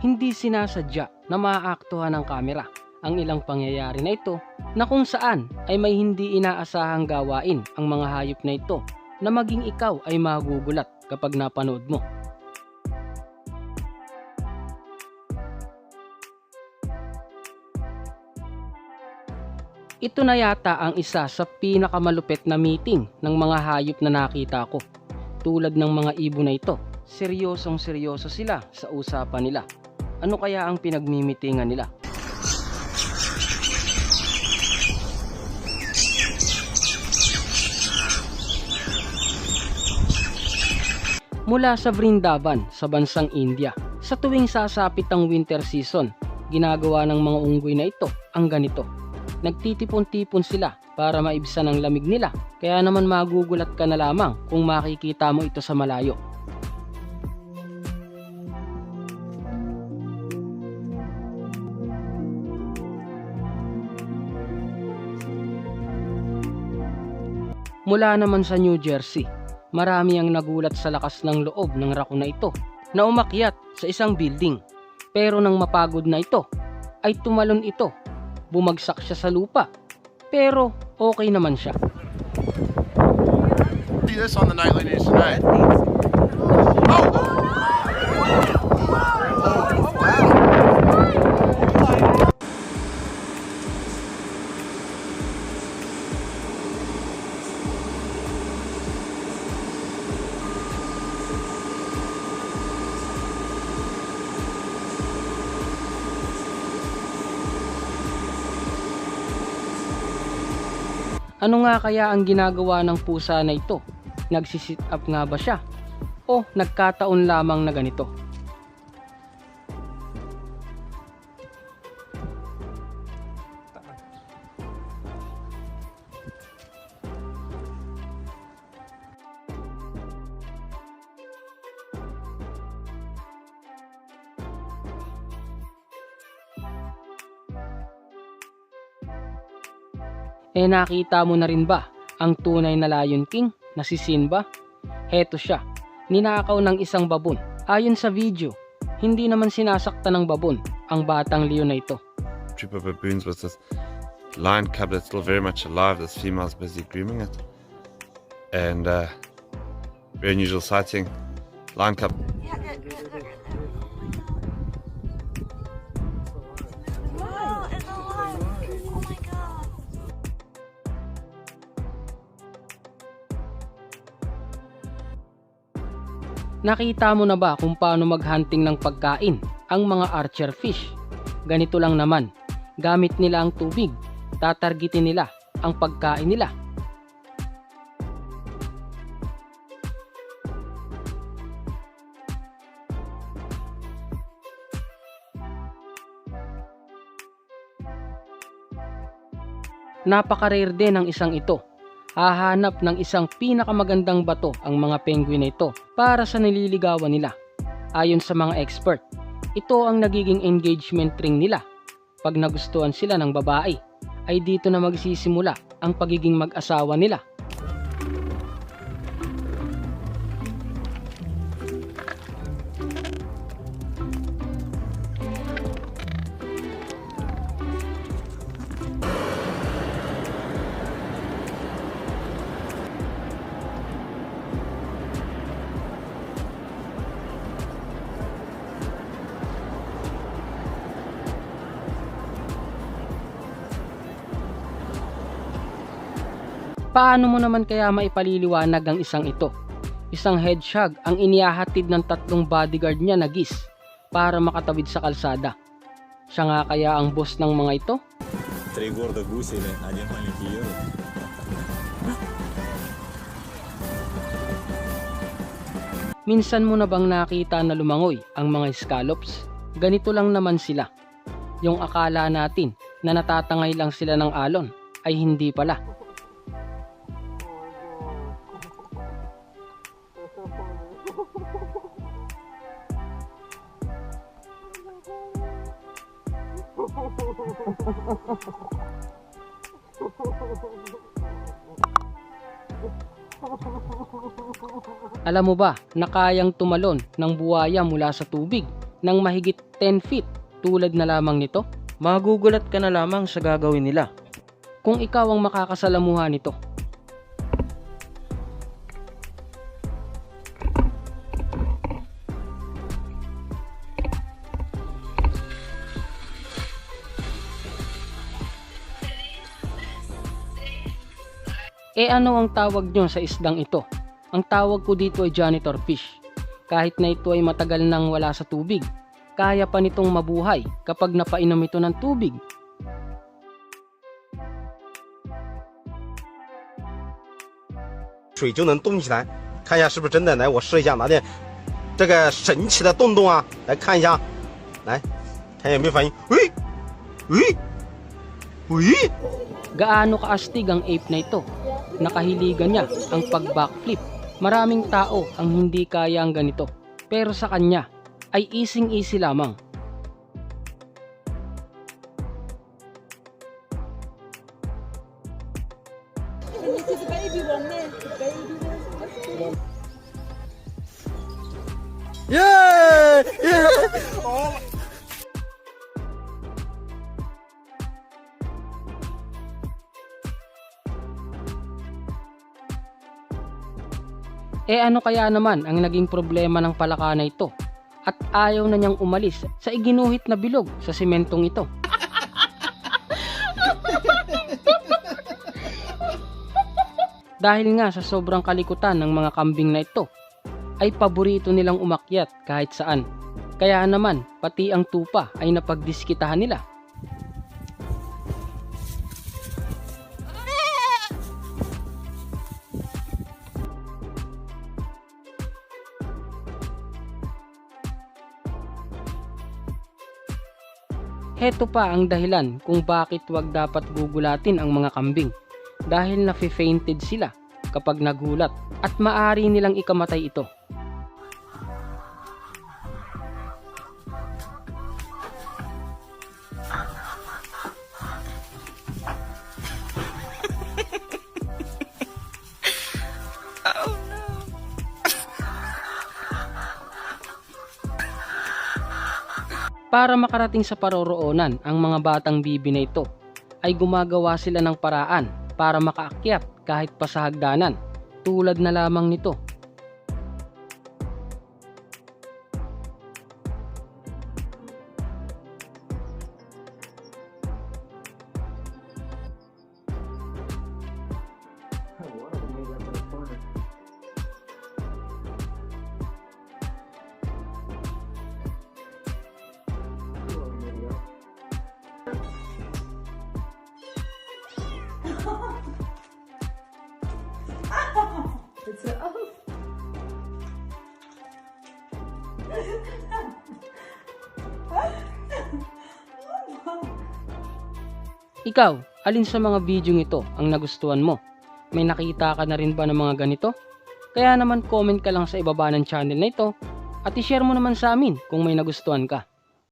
Hindi sinasadya na maaaktuhan ng kamera ang ilang pangyayari na ito na kung saan ay may hindi inaasahang gawain ang mga hayop na ito na maging ikaw ay magugulat kapag napanood mo. Ito na yata ang isa sa pinakamalupit na meeting ng mga hayop na nakita ko. Tulad ng mga ibon na ito, seryosong seryoso sila sa usapan nila. Ano kaya ang pinagmimitingan nila? Mula sa Vrindavan sa bansang India, sa tuwing sasapit ang winter season, ginagawa ng mga unggoy na ito ang ganito. Nagtitipon-tipon sila para maibsan ang lamig nila, kaya naman magugulat ka na lamang kung makikita mo ito sa malayo. Mula naman sa New Jersey, marami ang nagulat sa lakas ng loob ng rako na ito na umakyat sa isang building. Pero nang mapagod na ito, ay tumalon ito. Bumagsak siya sa lupa. Pero okay naman siya. See this on the nightly news tonight. Oh! Ano nga kaya ang ginagawa ng pusa na ito? Nagsisit up nga ba siya? O nagkataon lamang na ganito? Eh nakita mo na rin ba ang tunay na Lion King na si Simba? Heto siya, ninakaw ng isang babon. Ayon sa video, hindi naman sinasakta ng babon ang batang leon na ito. troop of baboons with this lion cub that's still very much alive. This female's busy grooming it. And uh, very unusual sighting. Lion cub Nakita mo na ba kung paano maghunting ng pagkain ang mga archer fish? Ganito lang naman, gamit nila ang tubig, tatargetin nila ang pagkain nila. Napaka-rare din ng isang ito hahanap ng isang pinakamagandang bato ang mga penguin na ito para sa nililigawan nila. Ayon sa mga expert, ito ang nagiging engagement ring nila. Pag nagustuhan sila ng babae, ay dito na magsisimula ang pagiging mag-asawa nila. Paano mo naman kaya maipaliliwanag ang isang ito? Isang hedgehog ang inihahatid ng tatlong bodyguard niya na gis para makatawid sa kalsada. Siya nga kaya ang boss ng mga ito? Три горда гуся или один маленький ежик. Minsan mo na bang nakita na lumangoy ang mga scallops? Ganito lang naman sila. Yung akala natin na natatangay lang sila ng alon ay hindi pala. Alam mo ba na kayang tumalon ng buwaya mula sa tubig ng mahigit 10 feet tulad na lamang nito? Magugulat ka na lamang sa gagawin nila. Kung ikaw ang makakasalamuha nito. E ano ang tawag nyo sa isdang ito? Ang tawag ko dito ay janitor fish. Kahit na ito ay matagal nang wala sa tubig, kaya pa nitong mabuhay kapag napainom ito ng tubig. 水就能动起来，看一下是不是真的。来，我试一下，拿点这个神奇的洞洞啊，来看一下，来看有没有反应。喂，喂，喂， Gaano kaastig ang ape na ito? Nakahiligan niya ang pag-backflip. Maraming tao ang hindi kaya ang ganito. Pero sa kanya ay easy-easy lamang. This is baby E ano kaya naman ang naging problema ng palaka na ito? At ayaw na niyang umalis sa iginuhit na bilog sa sementong ito. Dahil nga sa sobrang kalikutan ng mga kambing na ito, ay paborito nilang umakyat kahit saan. Kaya naman, pati ang tupa ay napagdiskitahan nila. Heto pa ang dahilan kung bakit wag dapat gugulatin ang mga kambing dahil nafe-fainted sila kapag nagulat at maari nilang ikamatay ito. Para makarating sa paroroonan ang mga batang bibi na ito, ay gumagawa sila ng paraan para makaakyat kahit pa sa hagdanan, tulad na lamang nito. It's a, oh. Ikaw, alin sa mga video ito ang nagustuhan mo? May nakita ka na rin ba ng mga ganito? Kaya naman comment ka lang sa ibaba ng channel na ito at i-share mo naman sa amin kung may nagustuhan ka.